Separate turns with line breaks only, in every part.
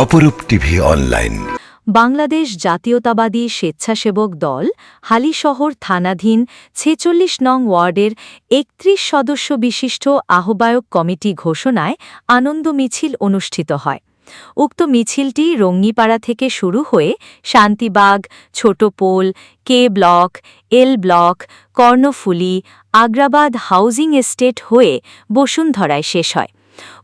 অপরূপ TV online.
Bangladesh জাতীয়তাবাদী স্বেচ্ছাসেবক দল, হালিশহর থানাধীন ছেচল্লিশ নং ওয়ার্ডের একত্রিশ সদস্য বিশিষ্ট আহ্বায়ক কমিটি ঘোষণায় আনন্দ মিছিল অনুষ্ঠিত হয়। উক্ত মিছিলটি রঙ্গিপাড়া থেকে শুরু হয়ে Shantibagh Chhotapol K block, L block, Karnaphuli, Agrabad housing estate হয়ে বসুন্ধরায় শেষ হয়।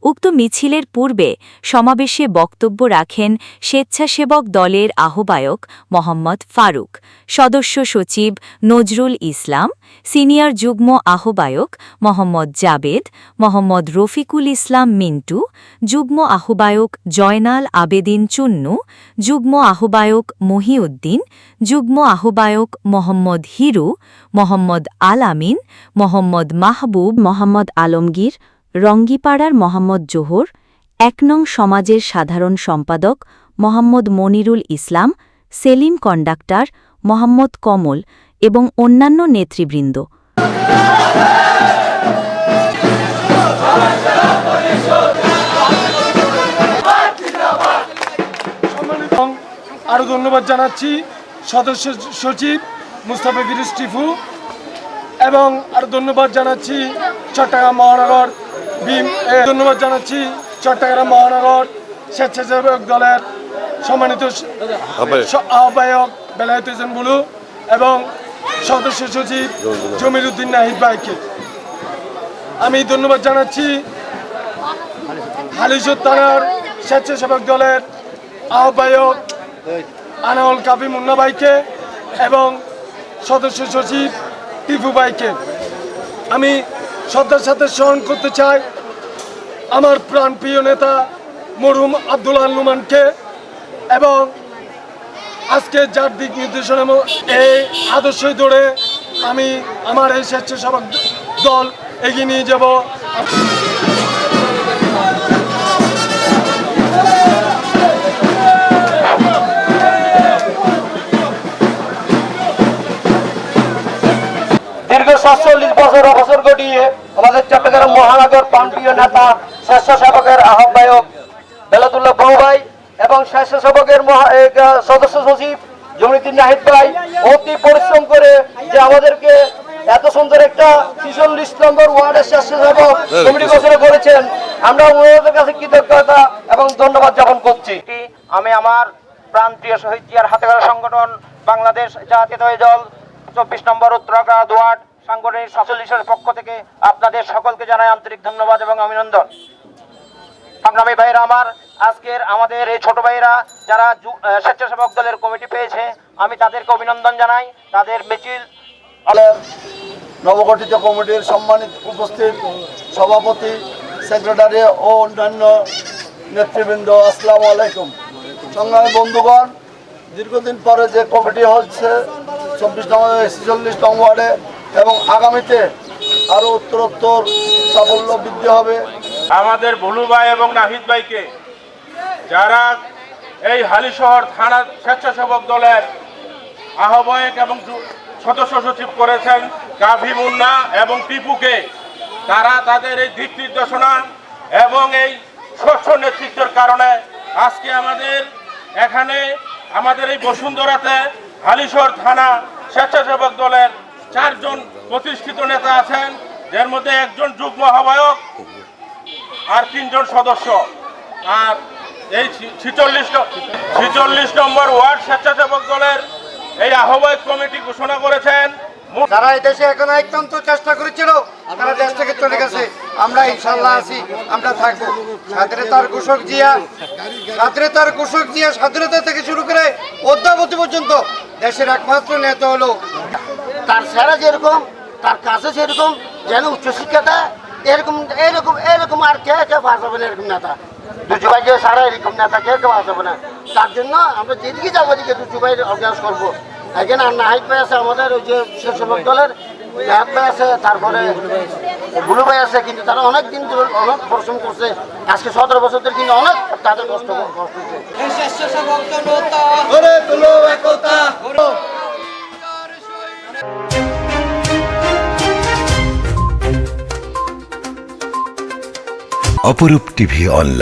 উক্ত মিছিলের পূর্বে সমাবেশে বক্তব্য রাখেন স্বেচ্ছাসেবক দলের আহ্বায়ক মোহাম্মদ ফারুক, সদস্য সচিব নজরুল ইসলাম, সিনিয়র যুগ্ম আহ্বায়ক মোহাম্মদ জাবেদ, মোহাম্মদ রফিকুল ইসলাম মিন্টু, যুগ্ম আহ্বায়ক জয়নাল আবেদিন চুন্নু, যুগ্ম আহ্বায়ক মহিউদ্দিন, যুগ্ম আহ্বায়ক মোহাম্মদ হিরু, মোহাম্মদ আলামিন মোহাম্মদ মাহবুব, মোহাম্মদ আলমগীর রঙ্গিপাড়ার মোহাম্মদ জোহর, এক নং সমাজের সাধারণ সম্পাদক মোহাম্মদ মনিরুল ইসলাম, সেলিম কন্ডাক্টর মোহাম্মদ কমল এবং অন্যান্য নেতৃবৃন্দ।
আরও ধন্যবাদ জানাচ্ছি সদস্য সচিব মুস্তাফা ফিরোজ টিফু এবং আরও ধন্যবাদ জানাচ্ছি চট্টগ্রাম মহানগর ধন্যবাদ জানাচ্ছি চট্টগ্রাম মহানগর স্বেচ্ছাসেবক দলের সম্মানিত আহ্বায়ক। বেলায়েত হোসেন বুলু এবং সদস্য সচিব জমির উদ্দিন নাহিদ ভাইকে। আমি ধন্যবাদ জানাচ্ছি হালিশোর থানার স্বেচ্ছাসেবক দলের আহ্বায়ক আনাউল কাবি মুন্না ভাইকে এবং সদস্য সচিব টিপু ভাইকে। আমি শ্রদ্ধার সাথে স্মরণ করতে চাই আমার প্রাণ প্রিয় নেতা মরুম আব্দুল আলুমানকে এবং আজকে যার দিক নির্দেশনা এই আদর্শই ধরে আমি আমার এই স্বেচ্ছাসেবক দল এগিয়ে নিয়ে যাব।
আমাদের চট্টগ্রাম মহানগর প্রান্তীয় নেতা স্বেচ্ছাসেবকের আহ্বায়ক বেলাতুল্লাহ বউ ভাই এবং স্বেচ্ছাসেবকের সদস্য সচিব জমিরুদ্দিন নাহিদ ভাই অতি পরিশ্রম করে যে আমাদেরকে এত সুন্দর একটা ছিচল্লিশ নম্বর ওয়ার্ডের স্বেচ্ছাসেবক কমিটি ঘোষণা করেছেন। আমরা ওনাদের কাছে কৃতজ্ঞতা এবং ধন্যবাদ জ্ঞাপন করছি। আমি আমার প্রান্তীয় শহীদ জিয়ার হাতে গড়া সংগঠন বাংলাদেশ জাতীয় দল চব্বিশ নম্বর উত্তরাগ্রাদ ওয়ার্ড সাংগঠনিক সাতচল্লিশের পক্ষ থেকে আপনাদের সকলকে জানাই আন্তরিক ধন্যবাদ এবং অভিনন্দন। সংগ্রামী ভাইরা আমার আজকের আমাদের এই ছোট ভাইরা যারা স্বেচ্ছাসেবক দলের কমিটি পেয়েছে, আমি তাদেরকে অভিনন্দন জানাই। তাদের মিছিল
নবগঠিত কমিটির সম্মানিত উপস্থিত সভাপতি, সেক্রেটারি ও অন্যান্য নেতৃবৃন্দ, আসসালামু আলাইকুম। সংগ্রামী বন্ধুগণ, দীর্ঘদিন পরে যে কমিটি হচ্ছে, চব্বিশ নম্বর ছেচল্লিশ নং ওয়ার্ডে এবং আগামীতে আরও উত্তরোত্তর সাফল্য বৃদ্ধি হবে।
আমাদের ভুলু ভাই এবং নাহিদ ভাইকে যারা এই হালিশহর থানা স্বেচ্ছাসেবক দলের আহ্বায়ক এবং সদস্য সচিব করেছেন কাভি মুন্না এবং টিপুকে, তারা তাদের এই দিক নির্দেশনা এবং এই স্বচ্ছ নেতৃত্বের কারণে আজকে আমাদের এখানে, আমাদের এই বসুন্ধরাতে হালিশহর থানা স্বেচ্ছাসেবক দলের চারজন প্রতিষ্ঠিত নেতা আছেন, যার মধ্যে একজন যুগ্ম আহ্বায়ক আর তিনজন সদস্য। আর এই ছিচল্লিশ ছিচল্লিশ নম্বর ওয়ার্ড স্বেচ্ছাসেবক দলের এই আহ্বায়ক কমিটি ঘোষণা করেছেন।
যারা এই দেশে এখন অত্যন্ত চেষ্টা করেছিল, তারা দেশ থেকে চলে গেছে। আমরা ইনশাল্লাহ আছি, আমরা থাকব। স্বাধীনতার ঘোষক জিয়া, স্বাধীনতার ঘোষক জিয়া স্বাধীনতা থেকে শুরু করে অদ্যাবধি পর্যন্ত দেশের একমাত্র নেতা হলো তার সেরা যেরকম তার কাছে সেরকম যেন উচ্চশিক্ষাটা এরকম এরকম এরকম আর কে কে যাবে না এরকম নেতা? ভাইকে ছাড়া এরকম নেতা কে কে যাবে না? তার জন্য আমরা যেদিকে যাব ওদিকে দুজু ভাই অভ্যাস করব। এখানে আর নাহিদ ভাই আছে আমাদের ওই যে স্বেচ্ছাসেবক দলের নাহিদ ভাই আছে তারপরে বুলু ভাই আছে কিন্তু তারা অনেক দিন ধরে অনেক পরিশ্রম করছে। আজকে সতেরো বছর ধরে কিন্তু অনেক তাদের কষ্ট কষ্ট হচ্ছে।
অপরূপ টিভি অনলাইন।